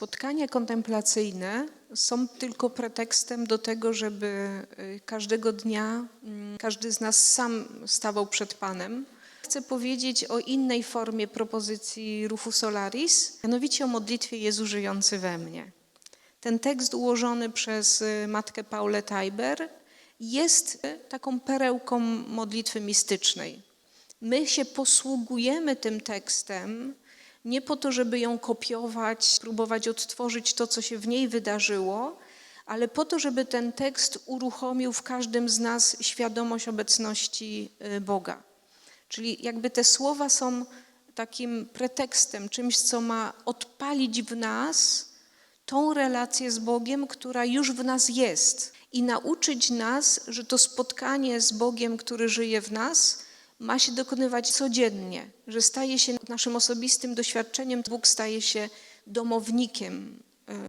Spotkania kontemplacyjne są tylko pretekstem do tego, żeby y, każdego dnia mm, każdy z nas sam stawał przed Panem. Chcę powiedzieć o innej formie propozycji Rufu Solaris, mianowicie o modlitwie Jezu żyjący we mnie. Ten tekst ułożony przez y, matkę Paulę Tajber jest y, taką perełką modlitwy mistycznej. My się posługujemy tym tekstem nie po to, żeby ją kopiować, próbować odtworzyć to, co się w niej wydarzyło, ale po to, żeby ten tekst uruchomił w każdym z nas świadomość obecności y, Boga. Czyli jakby te słowa są takim pretekstem, czymś, co ma odpalić w nas tą relację z Bogiem, która już w nas jest i nauczyć nas, że to spotkanie z Bogiem, który żyje w nas, ma się dokonywać codziennie, że staje się naszym osobistym doświadczeniem, Bóg staje się domownikiem